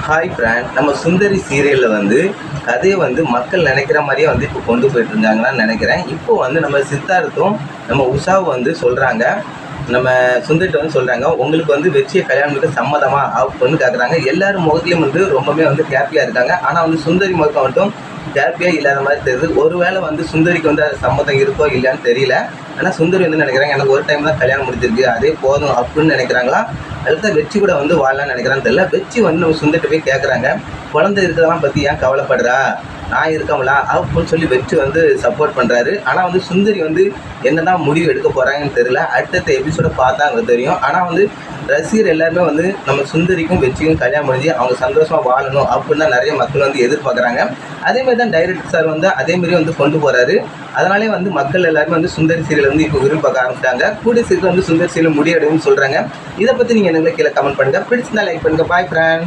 Hi friend நம்ம சுந்தரி சீரியலில் வந்து கதையை வந்து மக்கள் நினைக்கிற மாதிரியே வந்து இப்போ கொண்டு போயிட்டு இருந்தாங்கன்னு நினைக்கிறேன். இப்போ வந்து நம்ம சித்தார்த்தும் நம்ம உஷாவும் வந்து சொல்கிறாங்க நம்ம சுந்தரிட்ட வந்து சொல்கிறாங்க உங்களுக்கு வந்து வெற்றியை கல்யாணம் கல்யாணத்துக்கு சம்மதமா? அப்படின்னு கேட்குறாங்க எல்லாரும் முகத்துலையும் வந்து ரொம்பவே வந்து ஹாப்பியாக இருக்காங்க. ஆனால் வந்து சுந்தரி முகம் மட்டும் ஹாப்பியாக இல்லாத மாதிரி தெரியுது. ஒருவேளை வந்து சுந்தரிக்கு வந்து அது சம்மதம் இருக்கோ இல்லையான்னு தெரியல. ஆனால் சுந்தரி வந்து நினைக்கிறாங்க எனக்கு ஒரு டைம் தான் கல்யாணம் முடிச்சிருக்கு அதே போதும் அப்படின்னு நினைக்கிறாங்களா? அடுத்த வெற்றி கூட வந்து வாழலாம்னு நினைக்கிறான்னு தெரியல. வெற்றி வந்து நம்ம சுந்தரிட்ட போய் கேட்குறாங்க குழந்தை இருக்கிறதெல்லாம் பற்றி ஏன் கவலைப்படுறா? நான் இருக்கமலா. அப்படின்னு சொல்லி வெற்றி வந்து சப்போர்ட் பண்ணுறாரு ஆனால் வந்து சுந்தரி வந்து என்னதான் முடிவு எடுக்க போகிறாங்கன்னு தெரியல. அடுத்தடுத்த எபிசோட பார்த்தா அங்கே தெரியும். ஆனால் வந்து ரசிகர் எல்லாருமே வந்து நம்ம சுந்தரிக்கும் வெற்றிக்கும் கல்யாணம் முடிஞ்சு அவங்க சந்தோஷமாக வாழணும் அப்படின்னு தான் நிறைய மக்கள் வந்து எதிர்பார்க்குறாங்க. அதேமாதிரி தான் டைரக்டர் சார் வந்து அதேமாரி வந்து கொண்டு போகிறாரு அதனாலே வந்து மக்கள் எல்லாருமே வந்து சுந்தரி சீரியல் வந்து இப்போ விரும்ப பார்க்க ஆரம்பிச்சிட்டாங்க. கூடிய சீக்கிரம் வந்து சுந்தரி சீரியல் முடியடையும்னு சொல்கிறாங்க இதை பற்றி நீங்கள் எனக்கு கீழே கமெண்ட் பண்ணுங்கள் பிடிச்சிருந்தா லைக் பண்ணுங்கள் பாய் ஃப்ரெண்ட்